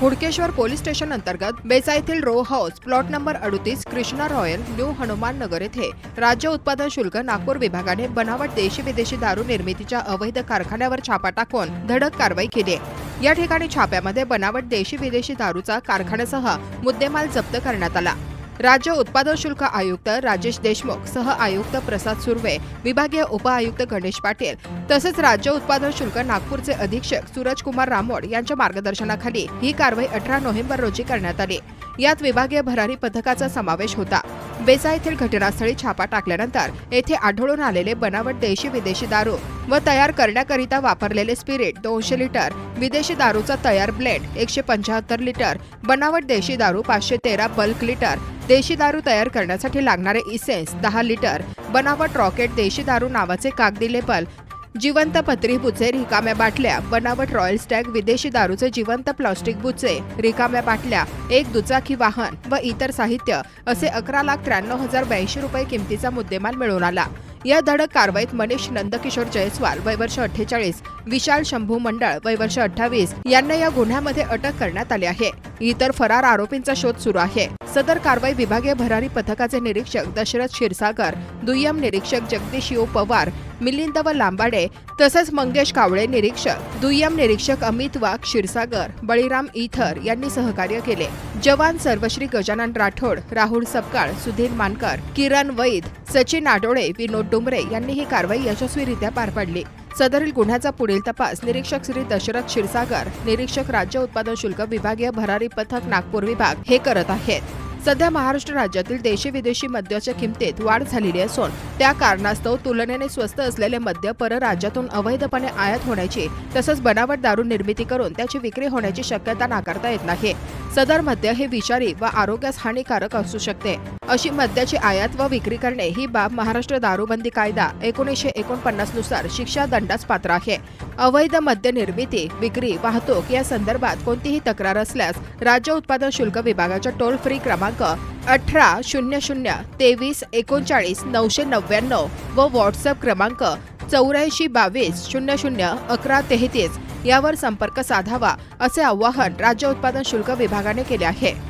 Hudkeshwar police station अंतर्गत बेचा येथील रो हाऊस प्लॉट नंबर अडुतीस कृष्णा रॉयल न्यू हनुमान नगर येथे राज्य उत्पादन शुल्क नागपूर विभागाने बनावट देशी विदेशी दारू निर्मितीच्या अवैध कारखान्यावर छापा टाकून धडक कारवाई केली या ठिकाणी छाप्यामध्ये बनावट देशी विदेशी दारूचा कारखान्यासह मुद्देमाल जप्त करण्यात आला. राज्य उत्पादन शुल्क आयुक्त राजेश देशमुख सह आयुक्त प्रसाद सुर्वे विभागीय उपआयुक्त गणेश पाटील तसेच राज्य उत्पादन शुल्क नागपूरचे अधीक्षक सूरजकुमार रामोड यांच्या मार्गदर्शनाखाली ही कारवाई अठरा नोव्हेंबर रोजी करण्यात आली. यात विभागीय भरारी पथकाचा समावेश होता. बेसा येथील घटनास्थळी छापा टाकल्यानंतर येथे आढळून आलेले बनावट देशी विदेशी दारू व तयार करण्याकरिता वापरलेले स्पिरिट दोनशे लिटर विदेशी दारूचा तयार ब्लेंड एकशे पंच्याहत्तर लिटर बनावट देशी दारू पाचशे तेरा बल्क लिटर देशी दारू तयार करण्यासाठी लागणारे इसेन्स दहा लिटर बनावट रॉकेट देशी दारू नावाचे कागदी लेबल जिवंत पत्री बुचे रिकाम्या बाटल्या बनावट रॉयल स्टॅग विदेशी दारूचे जिवंत प्लास्टिक बुचे रिकाम्या बाटल्या एक दुचाकी वाहन व इतर साहित्य असे अकरा लाख त्र्याण्णव हजार ब्याऐंशी रुपये किमतीचा मुद्देमाल मिळून आला. या धडक कारवाईत मनीष नंदकिशोर जयस्वाल वयवर्ष अठ्ठेचाळीस विशाल शंभू मंडळ वयवर्ष अठ्ठावीस यांना या गुन्ह्यामध्ये अटक करण्यात आली आहे. इतर फरार आरोपींचा शोध सुरू आहे. सदर कारवाई विभागीय भरारी पथकाचे निरीक्षक दशरथ क्षीरसागर दुय्यम निरीक्षक जगदीश यो पवार मिलिंद व लांबाडे तसंच मंगेश कावळे निरीक्षक दुय्यम निरीक्षक अमित वाघ क्षीरसागर बळीराम इथर यांनी सहकार्य केले. जवान सर्वश्री गजानन राठोड राहुल सपकाळ सुधीर मानकर किरण वैद सचिन आडोळे विनोद डुमरे यांनी ही कारवाई यशस्वीरित्या पार पाडली. सदरील गुन्ह्याचा पुढील तपास निरीक्षक श्री दशरथ क्षीरसागर निरीक्षक राज्य उत्पादन शुल्क विभागीय भरारी पथक नागपूर विभाग हे करत आहेत. सध्या महाराष्ट्र राज्यातील देशी विदेशी मद्याच्या किमतीत वाढ झालेली असून त्या कारणास्तव तुलनेने स्वस्त असलेले मद्य परराज्यातून अवैधपणे आयात होण्याची तसंच बनावट दारू निर्मिती करून त्याची विक्री होण्याची शक्यता नाकारता येत नाही. सदर मद्य हे विषारी व आरोग्यास हानिकारक असू शकते. अशी मद्याची आयात व विक्री करणे ही बाब महाराष्ट्र दारूबंदी कायदा एकोणीसशे एकोणपन्नासनुसार शिक्षा दंडास पात्र आहे. अवैध मद्य निर्मिती विक्री वाहतूक या संदर्भात कोणतीही तक्रार असल्यास राज्य उत्पादन शुल्क विभागाच्या टोल फ्री क्रमांक अठरा शून्य शून्य तेवीस एकोणचाळीस नऊशे नव्याण्णव व व्हॉट्सअप क्रमांक चौऱ्याऐंशी बावीस शून्य शून्य अकरा तेहतीस यावर संपर्क साधावा असे आवाहन राज्य उत्पादन शुल्क विभागाने केले आहे.